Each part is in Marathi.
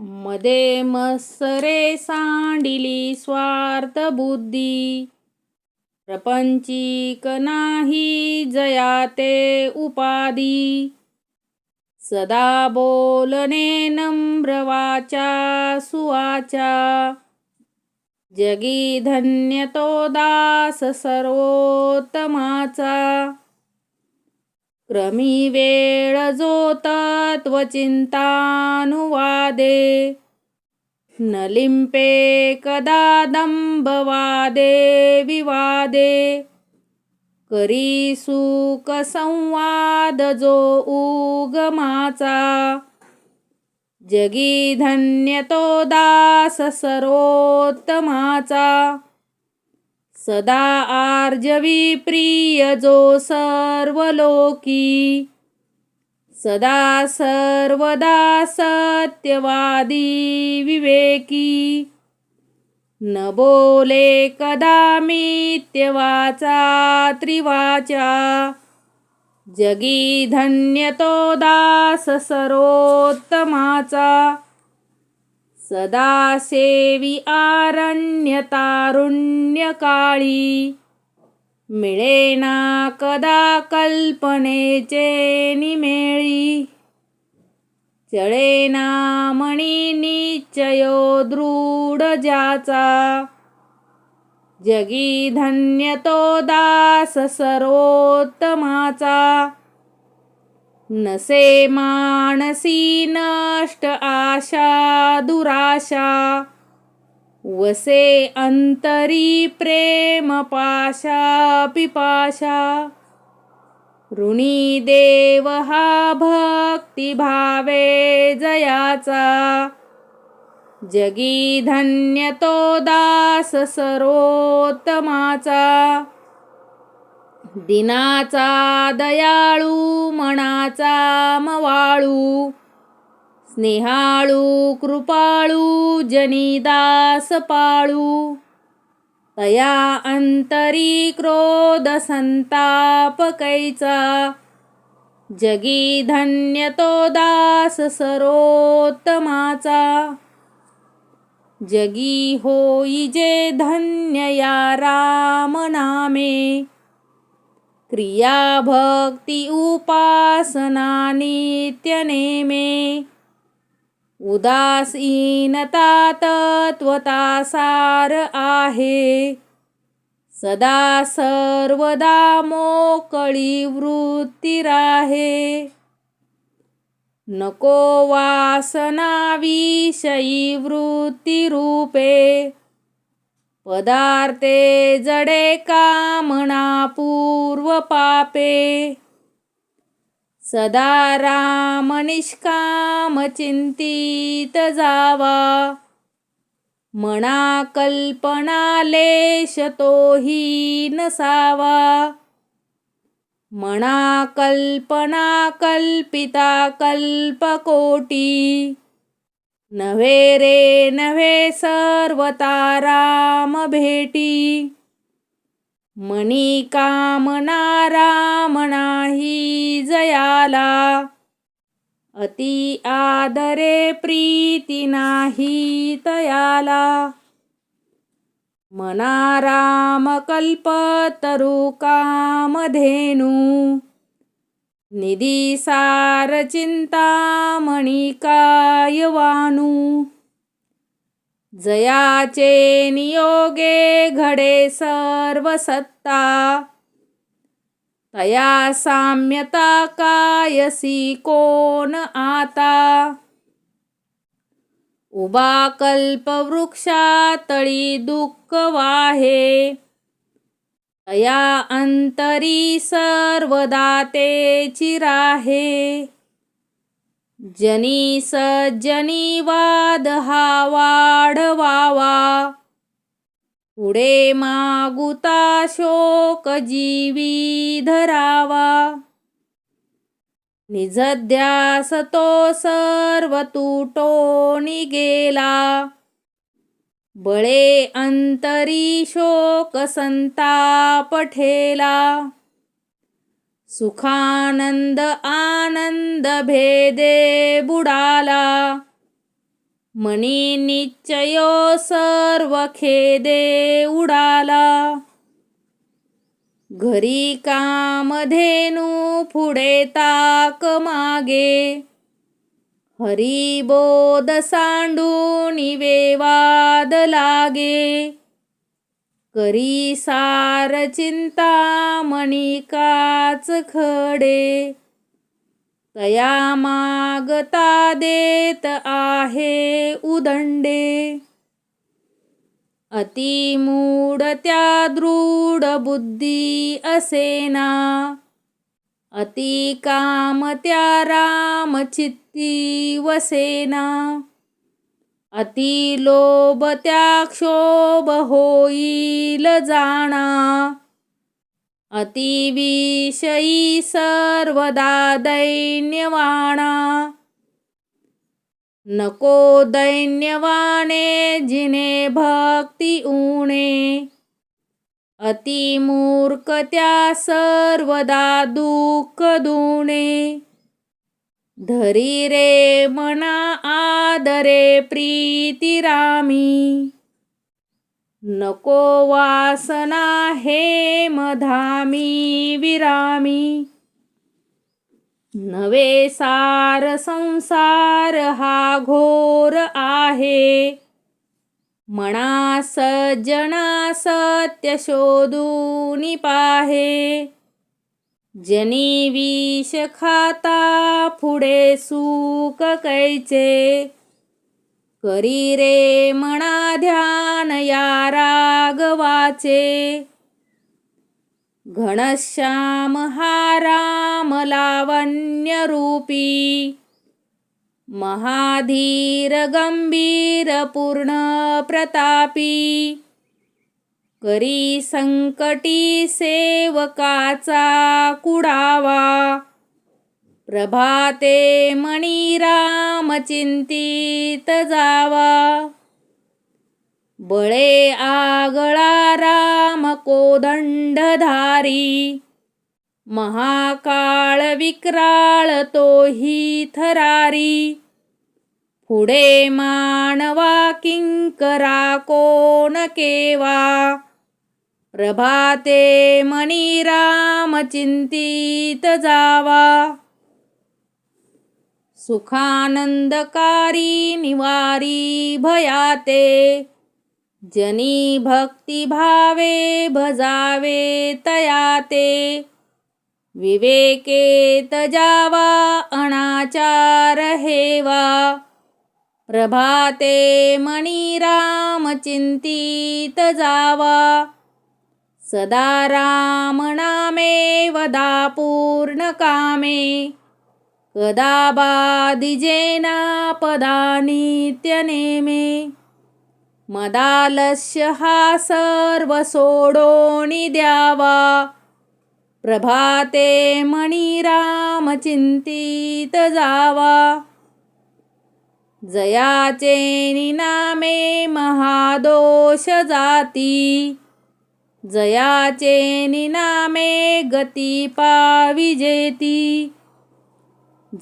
मदे मत्सरे सांडिली स्वार्थ बुद्धी. प्रपंचिक नाही जया ते उपाधी. सदा बोलने नम्रवाचा सुवाचा. जगी धन्यतो दास सर्वोत्तमाचा. क्रमी वेळ जो तत्वचिंतानुवादे न लिंपे कदा दंभवादे विवादे. करी सुख संवाद जो उगमाचा जगी धन्य तो दास सर्वोत्तमाचा सदा आर्जवी प्रिय जो सर्वलोकी सदा सर्वदा सत्यवादी विवेकी. न बोले कदा मित्यवाचा त्रिवाचा जगी धन्य तो दास सर्वोत्तमाचा सदा सेवी आरण्य तारुण्य काळी मिळेना कदा कल्पनेचे निमेळी. चळेना मणी निश्चयो दृढ ज्याचा जगी धन्य तो दास सर्वोत्तमाचा. नसे मानसी नष्ट आशा दुराशा वसे अंतरी प्रेम पाशा पिपाशा। ऋणी देव हा भक्ती भावे जयाचा जगी धन्य तो दास सर्वोत्तमाचा दिनाचा दयाळू मनाचा मवाळू स्नेहाळू कृपाळू जनिदास पाळू तया अंतरी क्रोध संताप कैचा जगी धन्य तो दास सर्वोत्तमाचा जगी होई जे धन्य या राम नामे क्रिया भक्ती उपासना नित्य नेमे. उदासीनता तत्वता सार आहे. सदा सर्वदा मोकळी वृत्ती राहे. नको वासना विषयी वृत्ती रूपे. पदार्थे जडे कामना पूर्व पापे. सदा राम निष्काम चिंतित जावा. मना कल्पना लेश तोही नसावा. मना कल्पना कल्पिता कल्पकोटी. नव्हे रे नव्हे सर्वता राम भेटी. मणी कामना राम नाही जयाला. अति आदरे प्रीती नाही तयाला. मना राम कल्पतरू कामधेनू निधी सार चिंतामणी कायवानू जयाचे नियोगे घडे सर्व सत्ता तया साम्यता कायसी कोण आता? उभा कल्पवृक्षा तळी दुःख वाहे. या अंतरी सर्वदा तेची जनी सज्जनी वाद हा वाढवावा. पुढे मागुता शोक जीवी धरावा. निजध्यास तो सर्व तुटो गेला बळे अंतरी शोक संताप ठेला. सुखानंद आनंद भेदे बुडाला. मनी निश्चयो सर्व खेदे उडाला. घरी कामधेनू पुढे ताक मागे. हरिबोध सांडून वेवाद लागे. करी सार चिंता मणिकाच खडे. तया मागता देत आहे उदंडे. अतिमूढ त्या दृढ बुद्धी असेना अति काम त्या रामचित्त शिवसेना। वसेना अति लोभ त्या क्षोभ होईल जाणा। अतिविषयी सर्वदा दैन्यवाणा। नको दैन्यवाणे जिने भक्ती उणे अति मूर्ख त्या सर्वदा दुःख दुणे। धरी रे मना आदरे प्रीती रामी. नको वासना हे मधामी विरामी. नवे सार संसार हा घोर आहे. मना सज्जना सत्य शोधून पाहे. जनी विष खाता पुढे सुख कैचे? करी रे म्हणा ध्यान या रागवाचे घनश्याम हा राम लावण्य रूपी. महाधीर गंभीर पूर्ण प्रतापी. करी संकटी सेवकाचा कुडावा. प्रभाते मणी राम चिंतित जावा. बळे आगळा राम कोदंडधारी. महाकाळ विक्राळ तोही थरारी. पुढे मानवा किंकरा कोण केवा? प्रभाते मणी राम चिंतित जावा. सुखानंदकारी निवारी भयाते. जनी भक्ती भावे भजावे तयाते. विवेके तजावा अनाचार हेवा. प्रभाते मणिराम चिंतीत चिंतित जावा. सदा राम नामे वदा पूर्ण कामे कदा बादिजेना पदा नित्य नेमे मदालस्य हा सर्व सोडोनी द्यावा। प्रभाते मणी राम चिंतित जावा। जयाचे निनामे महादोष जाती जयाचे निनामे गती पाविजेती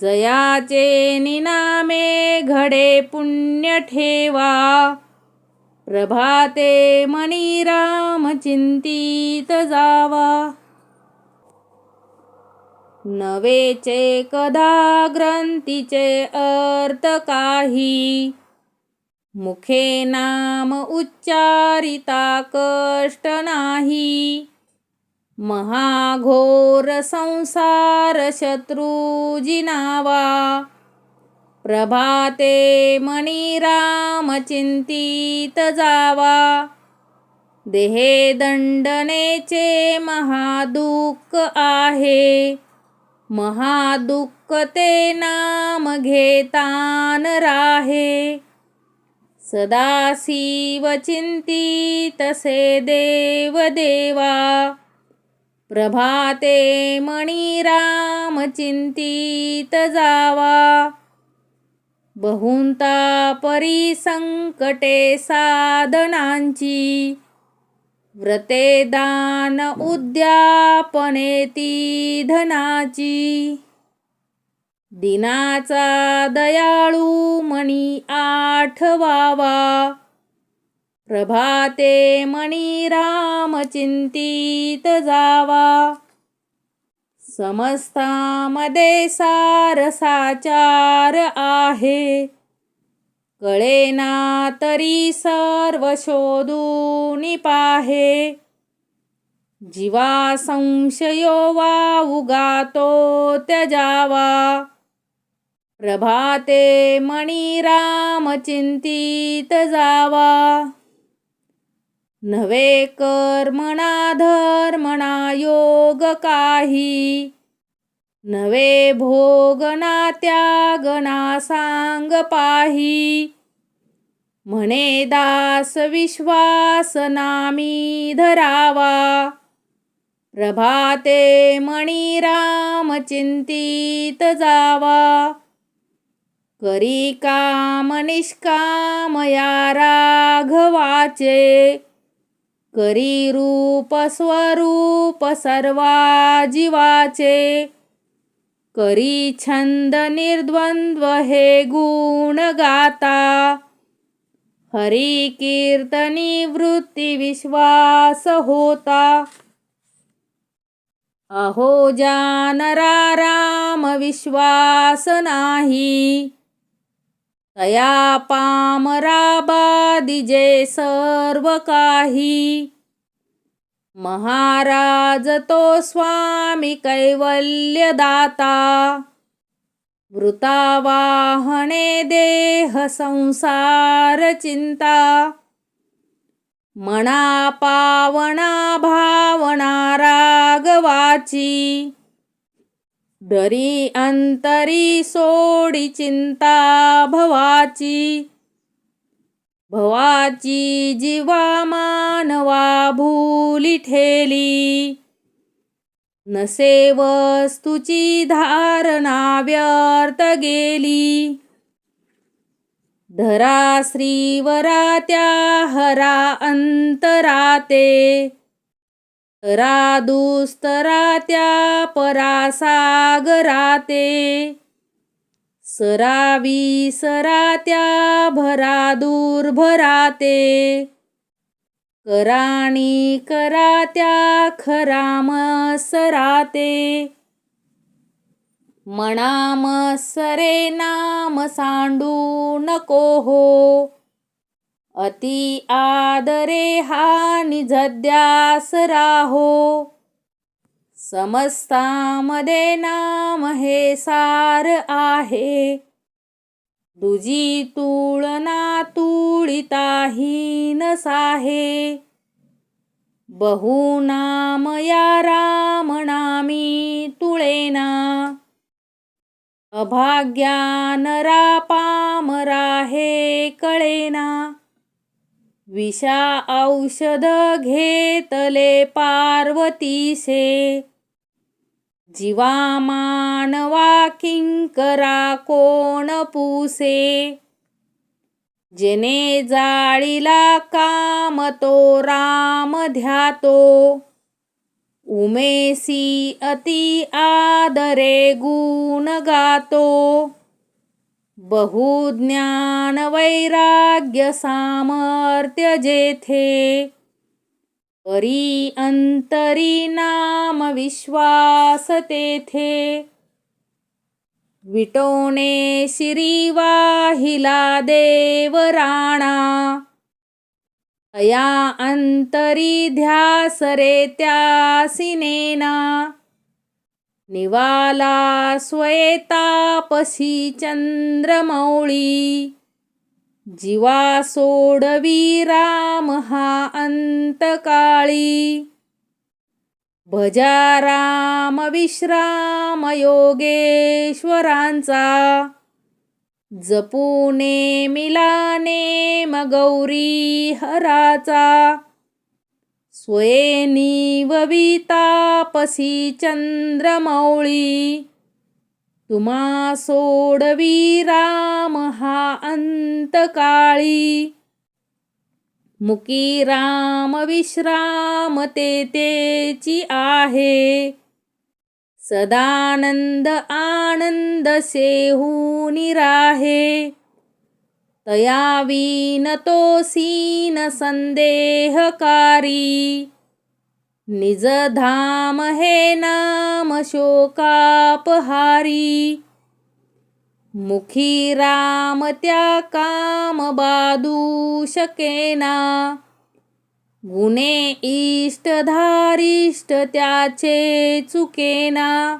जयाचे निनामे घडे पुण्य ठेवा. प्रभाते मणी राम चिंतित जावा. नवेचे कदा ग्रंथीचे अर्थ काही? मुखे नाम उच्चारिता कष्ट नाही. महाघोर संसार शत्रुजिनावा प्रभाते मणिराम चिंतित जावा. देहे दंडनेचे महादुःख आहे. महादुःख ते नाम घेतान राहे. सदाशिव चिंती तसे देव देवा। प्रभाते मणिराम चिंतीत चिंतित जावा। बहुंता परी संकटे साधनांची। व्रते दान उद्यापने ती धनाची। दिनाचा दयाळू मणी आठवावा. प्रभाते मणी राम चिंतित जावा. समस्तामध्ये सारसाचार आहे. कळेना तरी सर्व शोधून पाहे. जीवा संशयो वा उगातो त्यजावा. प्रभाते मणी राम चिंतित जावा. नवे कर्मणा धर्मणा योग काही. नवे भोगना त्यागना सांग पाही. म्हणे दास विश्वास नामी धरावा. प्रभाते मणी राम चिंतित जावा. करी काम निष्काम या राघवाचे. करी रूप स्वरूप सर्वा जीवाचे. करी छंद निर्द्वंद्व हे गुण गाता. हरी कीर्तनी वृत्ती विश्वास होता. अहो जानरा राम विश्वास नाही. तया पामराबादिजे सर्व काही. महाराज तो स्वामी कैवल्यदाता. वृतावाहणे वृतावाहने देह संसार चिंता. मना पावना भावना रागवाची दरी अंतरी सोडी चिंता भवाची भवाची जीवा मानवा भूली ठेली. नसे वस्तूची धारणा व्यर्थ गेली. धरा श्रीवरा त्या हरा अंतराते तरा दुस्तरा त्या परासागराते सरावी सरा त्या भरा दूर भराते. कराणी करा त्या खराम सराते. मणाम सरे नाम सांडू नको हो. अति आदरे हा निझद्यास राहो. समस्तामध्ये नाम हे सार आहे. दुजी तुळना तुळिताहीन साहे. बहुनाम या राम नामी तुळेना. अभाग्यानरा पामरा हे कळेना. विषा औषध घेतले पार्वतीसे. जीवा मानवा किंकरा कोण पुसे. जेने जाळीला काम तो राम ध्यातो. उमेसी अति आदरे गुण गातो. बहुज्ञान वैराग्य सामर्थ्य जेथे परी अंतरी नाम विश्वास तेथे विटोणे श्रीवाहिला देवराणा। देव राणा अया अंतरी ध्यासरे त्या त्यासिनेना निवाला स्वयतापसी चंद्रमौळी. जीवा सोडवी राम हा अंतकाळी. भजा राम विश्राम योगेश्वरांचा. जपूने मिलाने मगौरी हराचा. स्वेनी तापसी चंद्रमौळी. तुम्हा सोडवी राम हा अंतकाळी. मुकी राम विश्राम ते तेची आहे. सदानंद आनंद सेहूनी राहे. तया विन संदेहकारी. निज धाम हे नाम शोकापहारी. मुखी राम त्या काम बादू शकेना. गुणे इष्ट धारिष्ट त्याचे चुकेना.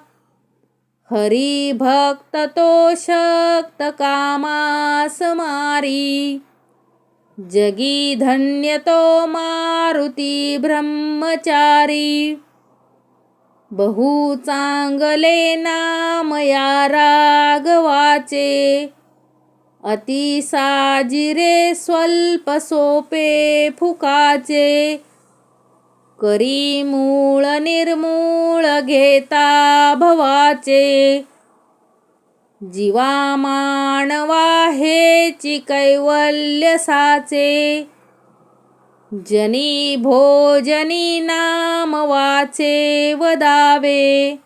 हरी भक्त तो शक्त कामास मारी. जगी धन्य तो मारुती ब्रह्मचारी. बहु चांगले नाम या राघवाचे अति साजिरे स्वल्प सोपे फुकाचे. करी मूळ निर्मूळ घेता भवाचे. जीवा मानवा हेची कैवल्य साचे. जनी भोजनी नाम वाचे वदावे.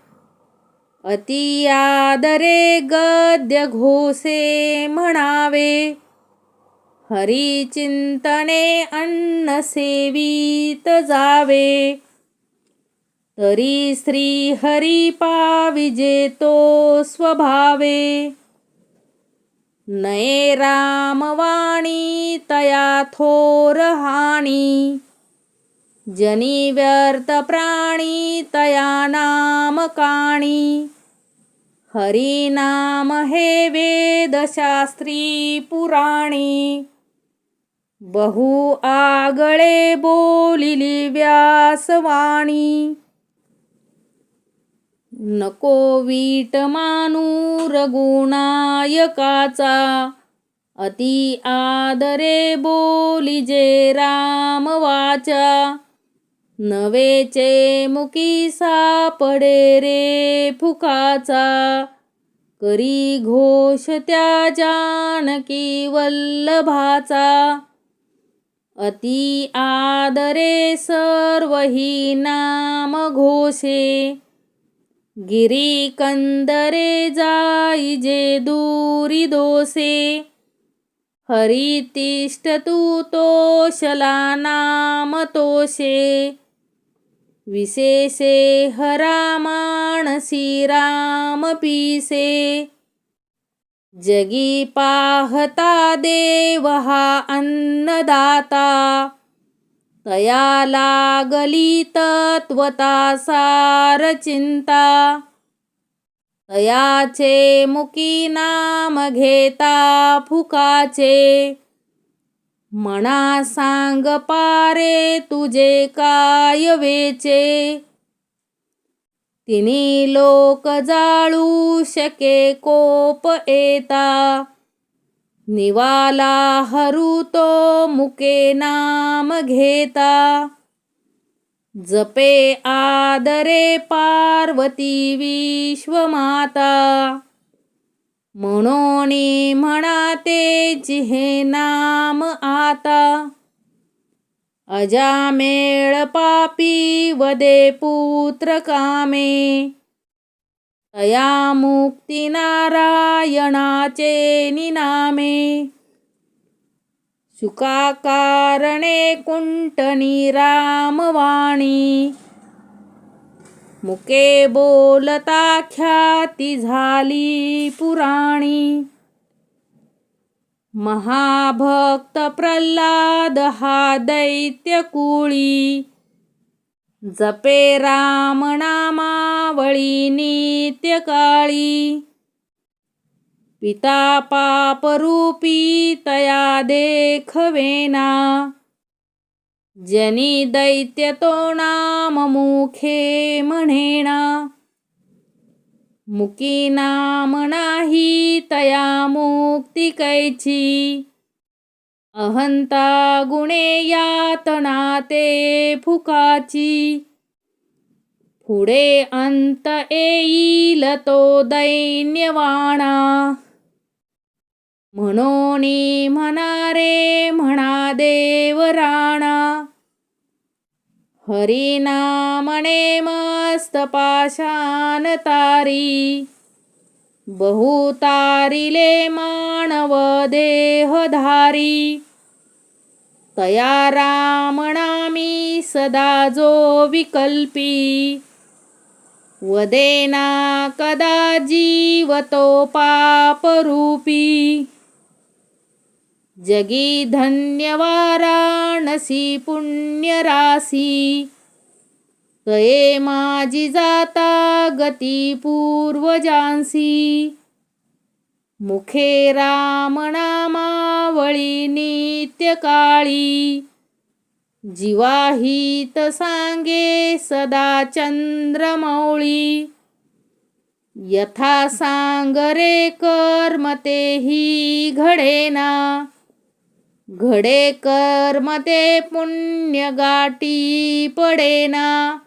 अति आदरे गद्य घोसे म्हणावे. हरी चिंतने अन्न सेवीत जावे. तरी श्री हरी पाविजेतो स्वभावे. नये रामवाणी तया थोर हानी जनी व्यर्थ प्राणी तया नाम काणी. हरी नाम हे वेदशास्त्री पुराणी. बहु आगळे बोलिली व्यासवाणी. नको वीट मानू रघुनायकाचा. अति आदरे बोली जे राम वाचा. नवेचे मुकी सापडे रे फुकाचा. करी घोष त्या जानकी वल्लभाचा. अति आदरे सर्व ही नाम घोषे। गिरीकंदरे जाई जे दूरी दोसे हरी तिष्ठ तोषला नाम तोषे। विशेषे हरा मानसी राम पीसे। जगी पाहता देव हा अन्नदाता. तया लागली तत्वता सार चिंता. तयाचे मुकी नाम घेता फुकाचे. मना सांग पारे तुझे काय वेचे? तिन्ही लोक जाळू शके कोप येता. निवाला हरू तो मुके नाम घेता. जपे आदरे पार्वती विश्वमाता म्हणून म्हणा जिहे नाम आता. अजामेळ पापी वदे पुत्र कामे. तया मुक्ती नारायणाचे निनामे. सुखाकारणे कुंटनी रामवाणी. मुके बोलता ख्याती झाली पुराणी. महाभक्त प्रल्हाद हा दैत्य कुळी जपे राम नामावळी नित्य काळी पिता पापरूपी तया देखवेना जनी दैत्य तो नाम मुखे म्हणेना मुकी नाम नाही तया मुक्ती कैची। अहंता गुणे यातना ते फुकाची। पुढे अंत येईल तो दैन्यवाणा। म्हणून म्हणा रे म्हणा दे। हरिनामणे मस्त पाशान तारी बहुतारिले मानव देहधारी। तया रामणामी सदा जो विकल्पी। वदेना कदा जीवतो पापरूपी। जगी धन्य वाराणसी पुण्यरासी कये माझी जाता गती पूर्वजांसी। मुखे रामनामावळी नित्य काळी जीवाहित सांगे सदा चंद्रमौळी। यथा सांगरे कर्म तेही घडेना। घडे कर्म ते पुण्य गाठी पडेना.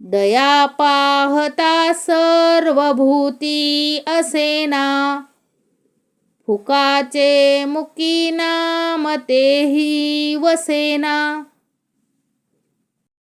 दया पाहता सर्व भूती असेना. फुकाचे मुकी नाम तेही वसेना.